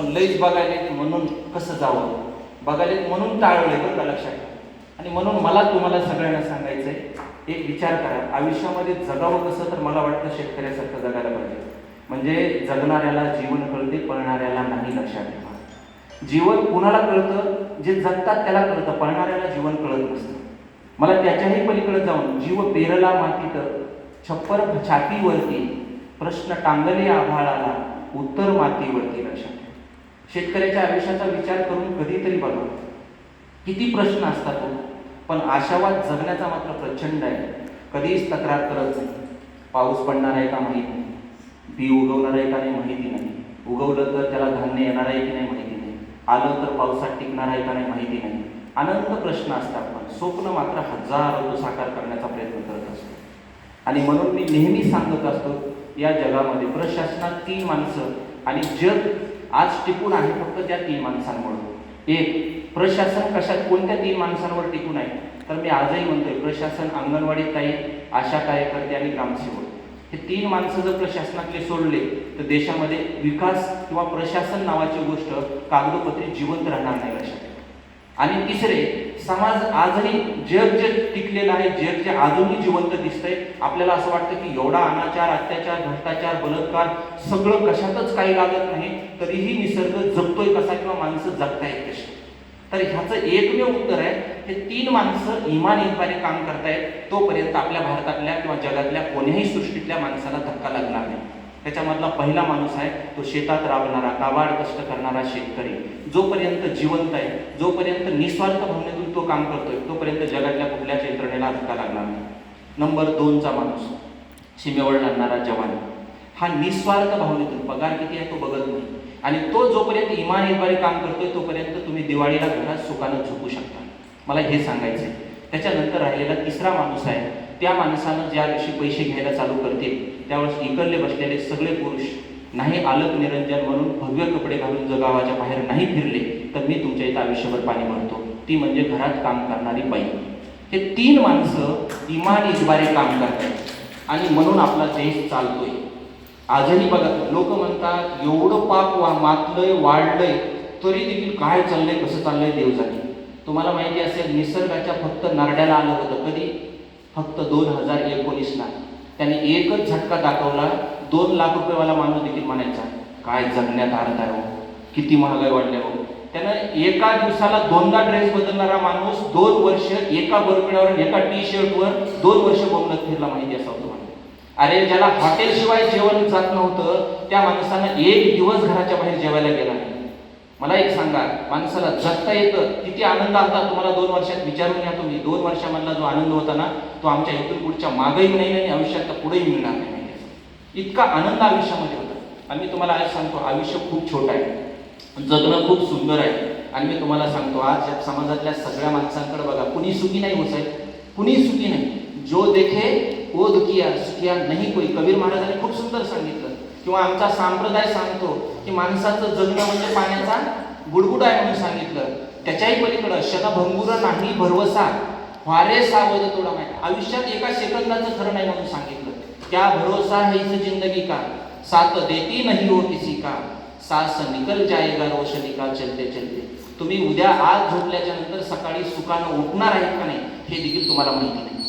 पण लईच बघायला म्हणून कसं जावं? बघायला म्हणून टाळले बरं का लक्षात ठेवा. आणि म्हणून मला तुम्हाला सगळ्यांना सांगायचं आहे एक विचार करा. आयुष्यामध्ये जगावं कसं तर मला वाटतं शेतकऱ्यासारखं जगायला पाहिजे. म्हणजे जगणाऱ्याला जीवन कळते पळणाऱ्याला नाही लक्षात ठेवा. जीवन कुणाला कळतं? जे जगतात त्याला कळतं. पळणाऱ्याला जीवन कळत नसतं. मला त्याच्याही पलीकडे जाऊन जीव पेरला मातीत छप्पर छातीवरती प्रश्न टांगले आभाळाला उत्तर मातीवरती लक्षात शेतकऱ्याच्या आयुष्याचा विचार करून कधीतरी बघा. किती प्रश्न असतात हो. पण आशावाद जगण्याचा मात्र प्रचंड आहे. कधीच तक्रार करत नाही. पाऊस पडणार आहे का माहीत नाही. बी उगवणार आहे का नाही माहिती नाही. उगवलं तर त्याला धान्य येणार आहे की नाही माहिती नाही. आलं तर पावसात टिकणार आहे का नाही माहिती नाही. अनंत प्रश्न असतात पण स्वप्न मात्र हजारो साकार करण्याचा प्रयत्न करत असतो. आणि म्हणून मी नेहमी सांगत असतो या जगामध्ये प्रशासनात तीन माणसं आणि जग आज टिकून आहे फक्त त्या तीन माणसांमुळे. एक प्रशासन कशात कोणत्या तीन माणसांवर टिकून आहे? तर मी आजही म्हणतोय प्रशासन अंगणवाडी ताई आशा कार्यकर्ते आणि ग्रामसेवक. हे तीन माणसं जर प्रशासनातले सोडले तर देशामध्ये विकास किंवा प्रशासन नावाची गोष्ट कागदोपत्री जिवंत राहणार नाही लक्षात. आणि तिसरे समाज आजही जग जे टिकलेलं आहे जग जे अजूनही जिवंत दिसतंय आपल्याला असं वाटतं की एवढा अनाचार अत्याचार भ्रष्टाचार बलात्कार सगळं कशातच काही लागत नाही तरीही निसर्ग जगतोय कसा किंवा माणसं जगतायत कशी? तर ह्याचं एकमेव उत्तर आहे हे तीन माणसं इमान इतबारे काम करतायत तोपर्यंत आपल्या भारतातल्या किंवा जगातल्या कोणीही सृष्टीतल्या माणसाला धक्का लागणार नाही. त्याच्यामधला पहिला माणूस आहे तो शेतात राबणारा काबाड कष्ट करणारा शेतकरी. जोपर्यंत जिवंत आहे जोपर्यंत निस्वार्थ भावनेतून तो काम करतोय तोपर्यंत जगातल्या कुठल्याच यंत्रणेला धक्का लागणार नाही. नंबर दोनचा माणूस सीमेवर लढणारा जवान. हा निस्वार्थ भावनेतून पगार किती आहे तो बघत नाही. आणि तो जोपर्यंत इमान काम करतोय तोपर्यंत तुम्ही दिवाळीला घरात सुखानं झोपू शकता. मला हे सांगायचं आहे त्याच्यानंतर राहिलेला तिसरा माणूस आहे त्या माणसानं ज्या दिवशी पैसे घ्यायला चालू करतील त्यावेळेस इकडले बसलेले सगळे पुरुष नाही आलक निरंजन म्हणून भव्य कपडे घालून जर गावाच्या बाहेर नाही फिरले तर मी तुमच्या इथं आयुष्यभर पाणी भरतो. ती म्हणजे घरात काम करणारी बाई. हे तीन माणसं इमान इजबारे काम करतात आणि म्हणून आपला देश चालतोय. आजही बघा लोक म्हणतात एवढं पाप वा मातलंय वाढलंय तरी देखील काय चाललंय कसं चाललंय देव जाणे तुम्हाला माहिती असेल निसर्गाच्या फक्त नरड्याला आलं होतं कधी? फक्त दोन हजार एकोणीसला. त्याने एकच झटका दाखवला दोन लाख रुपयेवाला माणूस देखील म्हणायचा काय जगण्यात अर्थ आहे हो किती महागाई वाढल्या हो. त्यानं एका दिवसाला दोनदा ड्रेस बदलणारा माणूस दोन वर्ष एका बरपिड्यावर एका टी शर्टवर दोन वर्ष बोमलत फिरला माहिती असावं तुम्हाला अरे ज्याला हॉटेलशिवाय जेवण जात नव्हतं त्या माणसानं एक दिवस घराच्या बाहेर जेवायला गेला नाही. मला एक सांगा माणसाला जगता येतं किती आनंद आलता तुम्हाला दोन वर्षात विचारून या तुम्ही. दोन वर्षामधला जो आनंद होता ना तो आमच्या इथून पुढच्या मागही नाही आणि आयुष्यात पुढेही मिळणार नाही. इतका आनंद आयुष्यामध्ये होता. आणि मी तुम्हाला आज सांगतो आयुष्य खूप छोटं आहे. जगणं खूप सुंदर आहे. आणि मी तुम्हाला सांगतो आज या समाजातल्या सगळ्या माणसांकडे बघा कुणी सुखी नाही हो साहेब. कुणी सुखी नाही. जो देखे वो दुखिया सुखिया नाही कोई. कबीर महाराजांनी खूप सुंदर सांगितलं. किंवा आमचा संप्रदाय सांगतो की माणसाचं जगणं म्हणजे पाण्याचा गुडगुड आहे म्हणून सांगितलं. त्याच्याही पलीकडं क्षणभंगुर नाही भरवसा. वारे सावध तोडा माहिती आयुष्यात एका सेकंदाचं खरं नाही म्हणून सांगितलं. क्या भरोसा है इस जिंदगी का? साथ देती नहीं हो किसी का? सास निकल जाएगा रोशनी का चलते चलते. तुम्ही उद्या आज झोपल्याच्या नंतर सकाळी सुखानं उठणार आहेत का नाही हे देखील तुम्हाला माहिती नाही.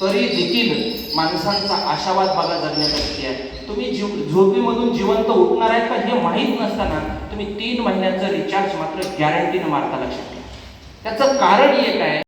तरी देखील माणसांचा आशावाद बघा जगण्यासाठी आहे. तुम्ही जीव झोपीमधून जिवंत उठणार आहेत का हे माहीत नसताना तुम्ही तीन महिन्याचं रिचार्ज मात्र गॅरंटीनं मारता लक्षात घ्या त्याचं कारण एक आहे